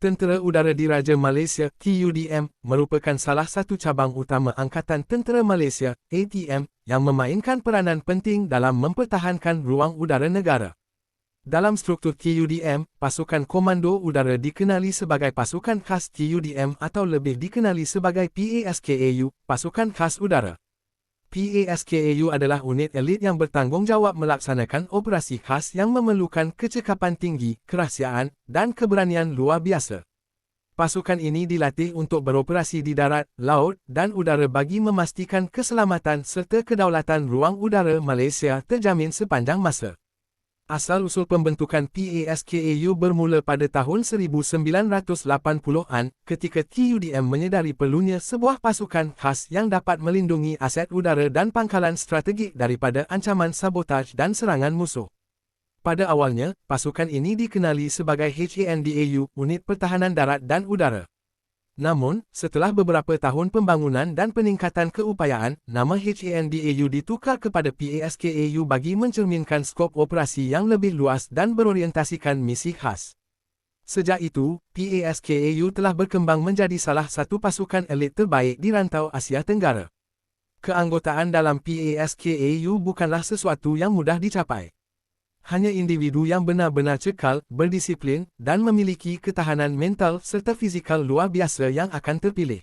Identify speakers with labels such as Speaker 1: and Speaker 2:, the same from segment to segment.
Speaker 1: Tentera Udara Diraja Malaysia TUDM merupakan salah satu cabang utama Angkatan Tentera Malaysia ATM yang memainkan peranan penting dalam mempertahankan ruang udara negara. Dalam struktur TUDM, pasukan komando udara dikenali sebagai pasukan khas TUDM atau lebih dikenali sebagai PASKAU, pasukan khas udara. PASKAU adalah unit elit yang bertanggungjawab melaksanakan operasi khas yang memerlukan kecekapan tinggi, kerahsiaan, dan keberanian luar biasa. Pasukan ini dilatih untuk beroperasi di darat, laut, dan udara bagi memastikan keselamatan serta kedaulatan ruang udara Malaysia terjamin sepanjang masa. Asal-usul pembentukan PASKAU bermula pada tahun 1980-an ketika TUDM menyedari perlunya sebuah pasukan khas yang dapat melindungi aset udara dan pangkalan strategik daripada ancaman sabotaj dan serangan musuh. Pada awalnya, pasukan ini dikenali sebagai HANDAU, Unit Pertahanan Darat dan Udara. Namun, setelah beberapa tahun pembangunan dan peningkatan keupayaan, nama HANDAU ditukar kepada PASKAU bagi mencerminkan skop operasi yang lebih luas dan berorientasikan misi khas. Sejak itu, PASKAU telah berkembang menjadi salah satu pasukan elit terbaik di rantau Asia Tenggara. Keanggotaan dalam PASKAU bukanlah sesuatu yang mudah dicapai hanya individu yang benar-benar cekal, berdisiplin, dan memiliki ketahanan mental serta fizikal luar biasa yang akan terpilih.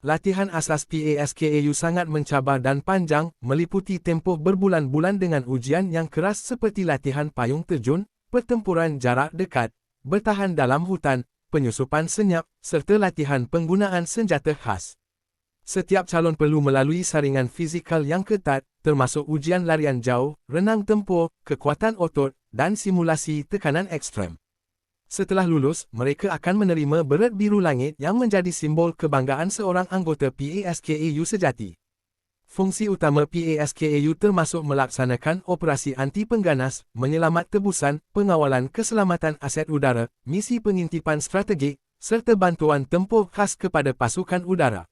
Speaker 1: Latihan asas PASKAU sangat mencabar dan panjang, meliputi tempoh berbulan-bulan dengan ujian yang keras seperti latihan payung terjun, pertempuran jarak dekat, bertahan dalam hutan, penyusupan senyap, serta latihan penggunaan senjata khas. Setiap calon perlu melalui saringan fizikal yang ketat, termasuk ujian larian jauh, renang tempur, kekuatan otot, dan simulasi tekanan ekstrem. Setelah lulus, mereka akan menerima beret biru langit yang menjadi simbol kebanggaan seorang anggota PASKAU sejati. Fungsi utama PASKAU termasuk melaksanakan operasi anti pengganas, menyelamat tebusan, pengawalan keselamatan aset udara, misi pengintipan strategik, serta bantuan tempur khas kepada pasukan udara.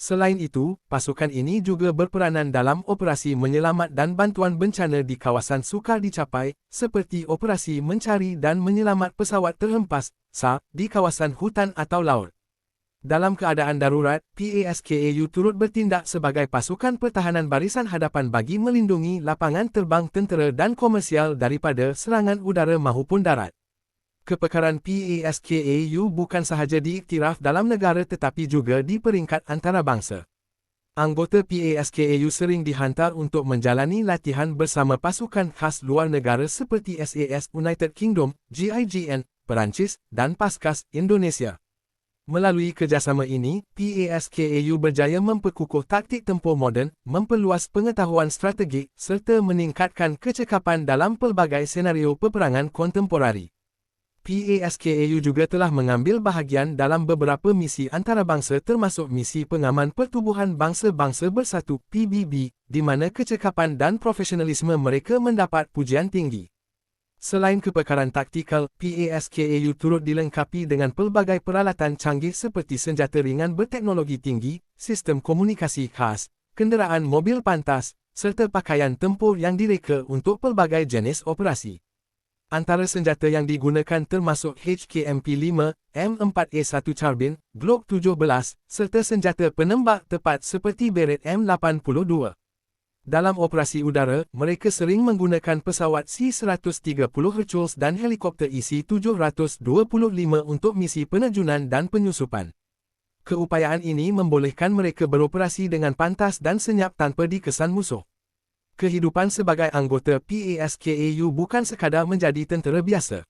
Speaker 1: Selain itu, pasukan ini juga berperanan dalam operasi menyelamat dan bantuan bencana di kawasan sukar dicapai, seperti operasi mencari dan menyelamat pesawat terhempas, SA, di kawasan hutan atau laut. Dalam keadaan darurat, PASKAU turut bertindak sebagai pasukan pertahanan barisan hadapan bagi melindungi lapangan terbang tentera dan komersial daripada serangan udara maupun darat. Kepekaran PASKAU bukan sahaja diiktiraf dalam negara tetapi juga di peringkat antarabangsa. Anggota PASKAU sering dihantar untuk menjalani latihan bersama pasukan khas luar negara seperti SAS United Kingdom, GIGN, Perancis, dan Paskas, Indonesia. Melalui kerjasama ini, PASKAU berjaya memperkukuh taktik tempur moden, memperluas pengetahuan strategik serta meningkatkan kecekapan dalam pelbagai senario peperangan kontemporari. PASKAU juga telah mengambil bahagian dalam beberapa misi antarabangsa termasuk misi pengaman pertubuhan bangsa-bangsa bersatu PBB, di mana kecekapan dan profesionalisme mereka mendapat pujian tinggi. Selain kepekaran taktikal, PASKAU turut dilengkapi dengan pelbagai peralatan canggih seperti senjata ringan berteknologi tinggi, sistem komunikasi khas, kenderaan mobil pantas, serta pakaian tempur yang direka untuk pelbagai jenis operasi. Antara senjata yang digunakan termasuk HKMP-5, M4A1 Charbin, Glock 17, serta senjata penembak tepat seperti Beret M82. Dalam operasi udara, mereka sering menggunakan pesawat C-130 Hercules dan helikopter EC-725 untuk misi penerjunan dan penyusupan. Keupayaan ini membolehkan mereka beroperasi dengan pantas dan senyap tanpa dikesan musuh kehidupan sebagai anggota PASKAU bukan sekadar menjadi tentera biasa.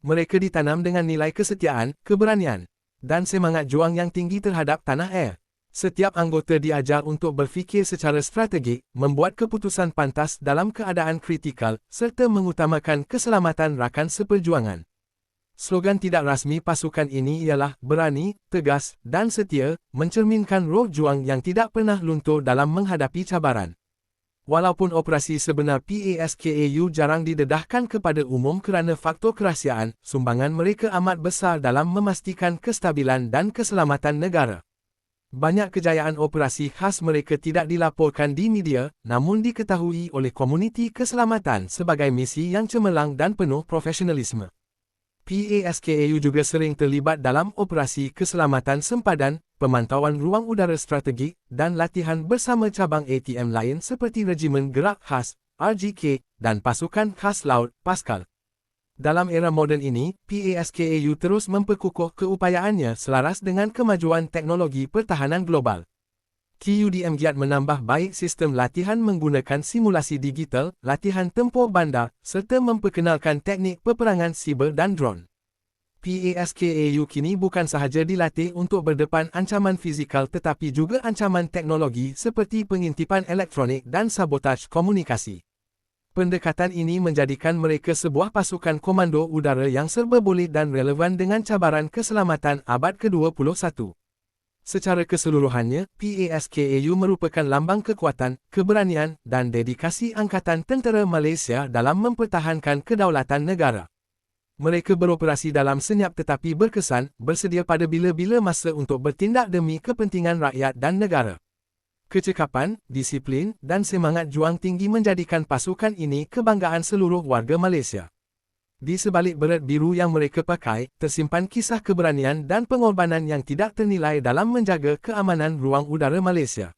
Speaker 1: Mereka ditanam dengan nilai kesetiaan, keberanian, dan semangat juang yang tinggi terhadap tanah air. Setiap anggota diajar untuk berfikir secara strategik, membuat keputusan pantas dalam keadaan kritikal, serta mengutamakan keselamatan rakan seperjuangan. Slogan tidak rasmi pasukan ini ialah berani, tegas, dan setia, mencerminkan roh juang yang tidak pernah luntur dalam menghadapi cabaran. Walaupun operasi sebenar PASKAU jarang didedahkan kepada umum kerana faktor kerahsiaan, sumbangan mereka amat besar dalam memastikan kestabilan dan keselamatan negara. Banyak kejayaan operasi khas mereka tidak dilaporkan di media, namun diketahui oleh komuniti keselamatan sebagai misi yang cemerlang dan penuh profesionalisme. PASKAU juga sering terlibat dalam operasi keselamatan sempadan, pemantauan ruang udara strategik, dan latihan bersama cabang ATM lain seperti Regimen Gerak Khas, RGK, dan Pasukan Khas Laut, Pascal. Dalam era moden ini, PASKAU terus memperkukuh keupayaannya selaras dengan kemajuan teknologi pertahanan global. TUDM giat menambah baik sistem latihan menggunakan simulasi digital, latihan tempur bandar, serta memperkenalkan teknik peperangan siber dan drone. PASKAU kini bukan sahaja dilatih untuk berdepan ancaman fizikal tetapi juga ancaman teknologi seperti pengintipan elektronik dan sabotaj komunikasi. Pendekatan ini menjadikan mereka sebuah pasukan komando udara yang serba boleh dan relevan dengan cabaran keselamatan abad ke-21. Secara keseluruhannya, PASKAU merupakan lambang kekuatan, keberanian dan dedikasi Angkatan Tentera Malaysia dalam mempertahankan kedaulatan negara. Mereka beroperasi dalam senyap tetapi berkesan, bersedia pada bila-bila masa untuk bertindak demi kepentingan rakyat dan negara. Kecekapan, disiplin dan semangat juang tinggi menjadikan pasukan ini kebanggaan seluruh warga Malaysia. Di sebalik beret biru yang mereka pakai, tersimpan kisah keberanian dan pengorbanan yang tidak ternilai dalam menjaga keamanan ruang udara Malaysia.